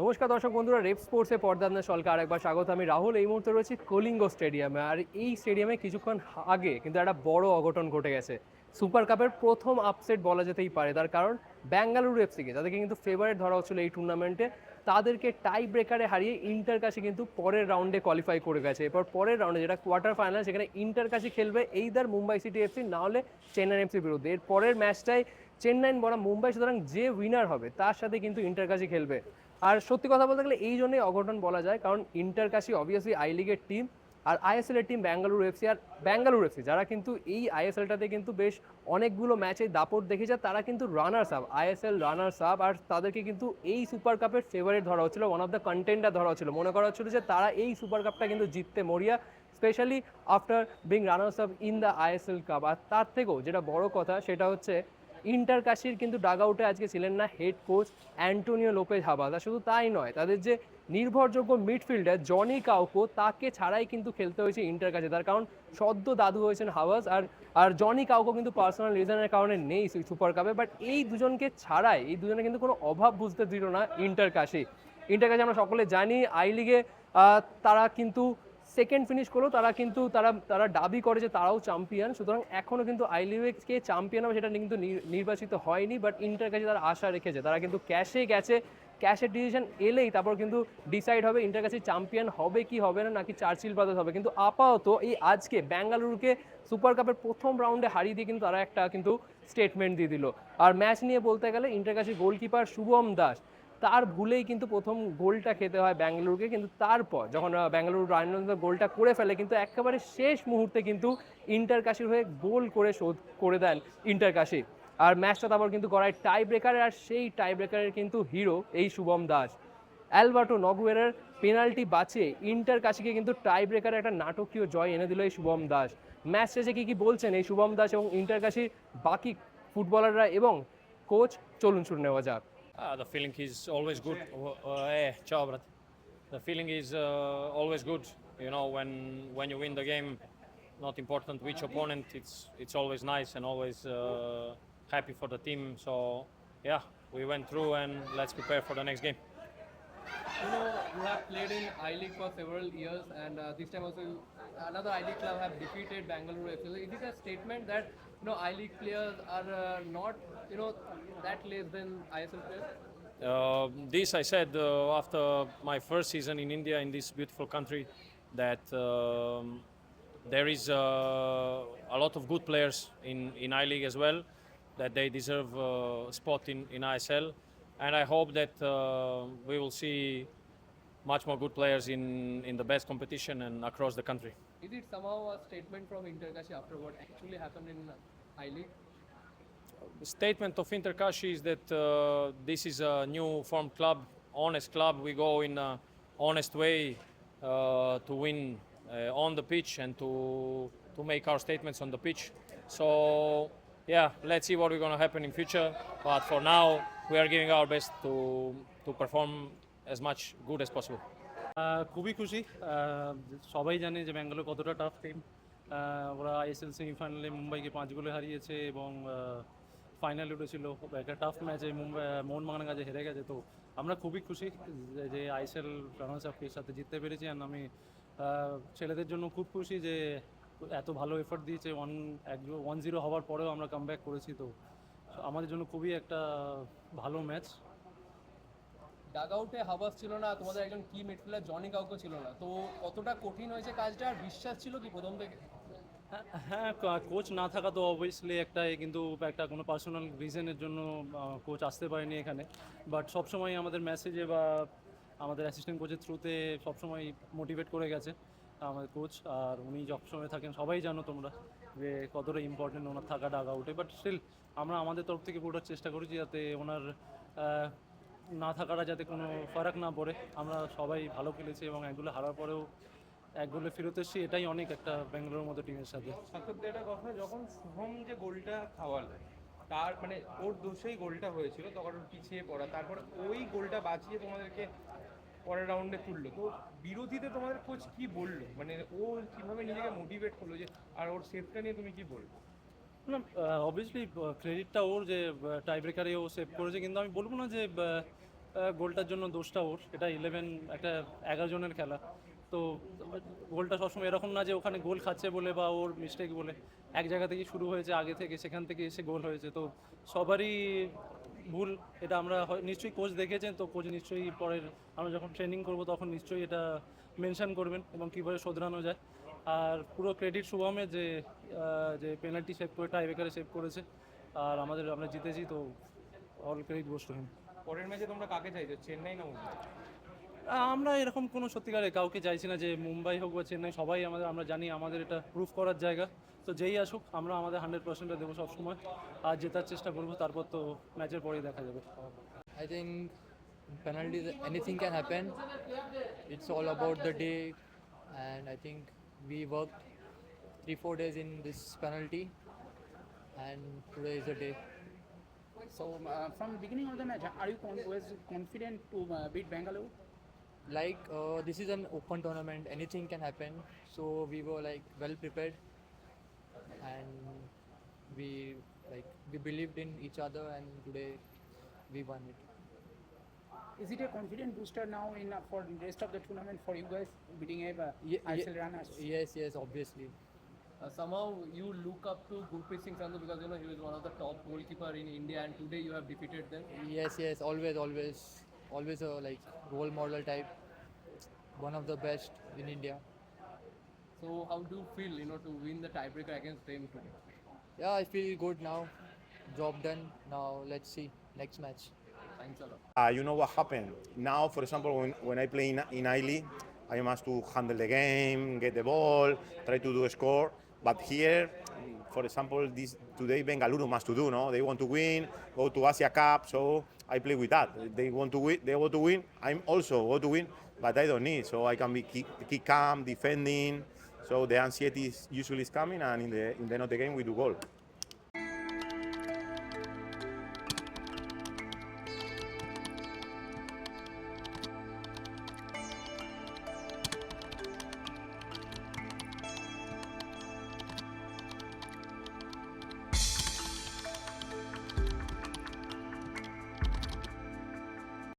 নমস্কার দর্শক বন্ধুরা, রেপ স্পোর্টসে পর্দান্না সলকে আরেকবার স্বাগত। আমি রাহুল, এই মুহূর্তে রয়েছি কলিঙ্গ স্টেডিয়ামে। আর এই স্টেডিয়ামে কিছুক্ষণ আগে কিন্তু একটা বড় অঘটন ঘটে গেছে। সুপার কাপের প্রথম আপসেট বলা যেতেই পারে, তার কারণ ব্যাঙ্গালুরু এফসিকে যাদেরকে কিন্তু ফেভারিট ধরা হচ্ছিল এই টুর্নামেন্টে তাদেরকে টাই ব্রেকারে হারিয়ে ইন্টার কাছে কিন্তু পরের রাউন্ডে কোয়ালিফাই করে গেছে। এরপর পরের রাউন্ডে যেটা কোয়ার্টার ফাইনাল সেখানে ইন্টার কাছে খেলবে এইদার মুম্বাই সিটি এফসি না হলে চেন্নাই এফসির বিরুদ্ধে। এর পরের ম্যাচটাই চেন্নাই বনাম মুম্বাই সুতরাং যে উইনার হবে, তার সাথে কিন্তু ইন্টার কাছে খেলবে। আর সত্যি কথা বলতে গেলে এই জন্যই অঘটন বলা যায়, কারণ ইন্টার কাশি অবভিয়াসলি আই লিগের টিম আর আইএসএল এর টিম ব্যাঙ্গালুরু এফসি আর ব্যাঙ্গালুরু এফসি যারা কিন্তু এই আইএসএলটাতে কিন্তু বেশ অনেকগুলো ম্যাচে দাপট দেখেছে তারা কিন্তু runners up ISL runners up আর তাদেরকে কিন্তু এই সুপার কাপের ফেভারিট ধরা হচ্ছিল ওয়ান অফ দ্য কন্টেন্টার ধরা হচ্ছিল। মনে করা হচ্ছিল যে তারা এই সুপার কাপটা কিন্তু জিততে মরিয়া specially after being runners up in the ISL cup আর তার থেকেও যেটা বড় কথা, সেটা হচ্ছে ইন্টার কাশির কিন্তু ডাগ আউটে আজকে ছিলেন না হেড কোচ অ্যান্টোনিও লোপেজ আর শুধু তাই নয়, তাদের যে নির্ভরযোগ্য মিডফিল্ডার জনি কাউকো, তাকে ছাড়াই কিন্তু খেলতে হয়েছে ইন্টার কাছে তার কারণ সদ্য দাদু হয়েছেন হাওয়াস আর আর জনি কাউকো কিন্তু পার্সোনাল রিজনের কারণে নেই সুপার কাপে বাট এই দুজনকে ছাড়াই, এই দুজনে কিন্তু কোনো অভাব বুঝতে দিল না ইন্টার কাশি। ইন্টার কাছে আমরা সকলে জানি আই লিগে তারা কিন্তু সেকেন্ড ফিনিশ করলেও তারা কিন্তু, তারা তারা দাবি করে যে তারাও চ্যাম্পিয়ন সুতরাং এখনও কিন্তু আই লিগকে চ্যাম্পিয়ন হবে সেটা কিন্তু নির- নির্বাচিত হয়নি বাট ইন্টার কাছে তারা আশা রেখেছে। তারা কিন্তু ক্যাশে গেছে। ক্যাশের ডিসিশন এলেই তারপর কিন্তু ডিসাইড হবে ইন্টার কাছে চ্যাম্পিয়ন হবে কি হবে না, নাকি চার্চিল ব্রাদার্স হবে। কিন্তু আপাতত এই আজকে ব্যাঙ্গালুরুকে সুপার কাপের প্রথম রাউন্ডে হারিয়ে দিয়ে কিন্তু তারা একটা কিন্তু স্টেটমেন্ট দিয়ে দিল। আর ম্যাচ নিয়ে বলতে গেলে ইন্টার কাছে গোলকিপার শুভম দাস। তার ভুলেই কিন্তু প্রথম গোলটা খেতে হয় ব্যাঙ্গালুরুকে, কিন্তু তারপর যখন ব্যাঙ্গালুরু রায়নন্দ গোলটা করে ফেলে, কিন্তু একেবারে শেষ মুহূর্তে কিন্তু ইন্টার কাশির হয়ে গোল করে শোধ করে দেন ইন্টার কাশি। আর ম্যাচটা তারপর কিন্তু করায় টাই ব্রেকারে আর সেই টাই ব্রেকারের কিন্তু হিরো এই শুভম দাস। অ্যালবার্টো নগুয়েরের পেনাল্টি বাঁচিয়ে ইন্টার কাশিকে কিন্তু টাই ব্রেকারে একটা নাটকীয় জয় এনে দিল এই শুভম দাস। ম্যাচ শেষে কী কী বলছেন এই শুভম দাস এবং ইন্টার কাশির বাকি ফুটবলাররা এবং কোচ? চলুন শুনে নেওয়া যাক। Ah, the feeling is always good. Uh, uh, eh, ciao, brat. The feeling is uh, always good. You know, when when you win the game, not important which opponent. It's it's always nice and always uh, happy for the team. So yeah, we went through and let's prepare for the next game. You know, you have played in I League for several years, and uh, this time also another I League club have defeated Bangalore FC. Is it a statement that you know I League players are uh, not you know that less than ISL players? Uh, this I said uh, after my first season in India in this beautiful country that um, there is uh, a lot of good players in in I League as well that they deserve a spot in in ISL and I hope that uh, we will see much more good players in in the best competition and across the country. Is it somehow a statement from Interkashi after what actually happened in I League? The statement of Interkashi is that uh, this is a new formed club, honest club. We go in a honest way uh, to win uh, on the pitch and to to make our statements on the pitch. So yeah, let's see what we're going to happen in future. But for now, we are giving our best to to perform as much good as possible. খুবই খুশি। সবাই জানে যে ব্যাঙ্গালোর কতটা tough team ওরা ISL সেমিফাইনালে মুম্বাইকে পাঁচ গোলে হারিয়েছে এবং ফাইনালে উঠেছিল। একটা টাফ ম্যাচে মুম্বাই মোহনবাগানের কাছে হেরে গেছে। তো আমরা খুবই খুশি যে- আইএসএল রানার্স আপের সাথে জিততে পেরেছি আর আমি ছেলেদের জন্য খুব খুশি যে এত ভালো এফোর্ট দিয়েছে। ওয়ান এক ওয়ান জিরো হওয়ার পরেও আমরা কাম করেছি। তো আমাদের জন্য খুবই একটা ভালো ম্যাচ। ডাগ আউটে হাবাস ছিল না তোমাদের একজন কি মিডফিল্ডার জনি কাউকে ছিল না। তো কতটা কঠিন হয়েছে কাজটা আর বিশ্বাস ছিল কি প্রথম থেকে? হ্যাঁ, হ্যাঁ কোচ না থাকা তো অবভিয়াসলি একটা কিন্তু একটা কোনো পার্সোনাল রিজনের জন্য কোচ আসতে পারেনি এখানে। বাট সবসময় আমাদের মেসেজে বা আমাদের অ্যাসিস্ট্যান্ট কোচের থ্রুতে সবসময় মোটিভেট করে গেছে। আমাদের কোচ আর উনি সবসময় থাকেন সবাই জানো তোমরা যে কতটা ইম্পর্টেন্ট ওনার থাকা ডাক আউটে বাট স্টিল আমরা আমাদের তরফ থেকে পুরোটা চেষ্টা করেছি যাতে ওনার না থাকাটা যাতে কোনো ফারাক না পড়ে। আমরা সবাই ভালো খেলেছি এবং একগুলো হারার পরেও এক গোলে ফেরত এসেছি। এটাই অনেক একটা ব্যাঙ্গালোর মতো টিমের সাথে। একটা কথা, যখন শুভম যে গোলটা খাওয়ালো, তার মানে ওর দোষেই গোলটা হয়েছিল, তখন পিছিয়ে পড়া। তারপর ওই গোলটা বাঁচিয়ে তোমাদেরকে পরের রাউন্ডে তুললো। তো বিরোধীতে তোমাদের কোচ কি বলল? মানে ও কীভাবে নিজেকে মোটিভেট করল যে, আর ওর সেফটা নিয়ে তুমি কি বলব? না অবভিয়াসলি ক্রেডিটটা ওর যে টাই ব্রেকারে ও সেভ করেছে। কিন্তু আমি বলব না যে গোলটার জন্য দোষটা ওর। এটা ইলেভেন একটা এগারো জনের খেলা। তো গোলটা সবসময় এরকম না যে, ওখানে গোল খাচ্ছে বলে বা ওর মিস্টেক বলে। এক জায়গা থেকে শুরু হয়েছে, আগে থেকে, সেখান থেকে এসে গোল হয়েছে। তো সবারই ভুল, এটা আমরা নিশ্চয়ই কোচ দেখেছেন, তো কোচ নিশ্চয়ই পরের আমরা যখন ট্রেনিং করব তখন নিশ্চয়ই এটা মেনশন করবেন এবং কীভাবে শোধরানো যায়। আর পুরো ক্রেডিট শুভমে যে যে পেনাল্টি সেভ করে টাই বেকারে সেভ করেছে, আর আমাদের, আমরা জিতেছি, তো অল ক্রেডিট বসতে পরের ম্যাচে তোমরা কাকে চাইছো, চেন্নাই না মুম্বাই? আমরা এরকম কোনো সত্যিকারে কাউকে চাইছি না যে মুম্বাই হোক বা চেন্নাই সবাই আমাদের আমরা জানি আমাদের এটা প্রুফ করার জায়গা। তো যেই আসুক আমরা আমাদের হান্ড্রেড পার্সেন্টটা দেবো সবসময়। আর জেতার চেষ্টা করব তারপর তো ম্যাচের পরেই দেখা যাবে। I think penalty anything can happen it's all about the day and I think we work three four days in this penalty and today is the day so from the beginning of the match are you always confident to beat Bangalore Like uh, this is an open tournament, anything can happen. So we were like well prepared, and we like we believed in each other, and today we won it. Is it a confident booster now in uh, for the rest of the tournament for you guys beating a uh, Ye- ye- ISL runners? Yes, yes, obviously. Uh, somehow you look up to Gurpreet Singh Sandhu because you know he was one of the top goalkeeper in India and today you have defeated them. Yes, yes, always, always, always a like role model type. One of the best in India. So how do you feel you know to win the tiebreaker against them today? Yeah, I feel good now. Job done. Now let's see next match. Thanks a lot. Uh, you know what happened? Now, for example, when, when I play in, in I-League, I must to handle the game, get the ball, try to do a score. But here, for example, this today Bengaluru must to do, no? They want to win, go to Asia Cup, so I play with that. They want to win, they want to win. I'm also want to win, but I don't need, so I can be keep, keep calm, defending. So the anxiety is usually is coming, and in the in the end of the game we do goal.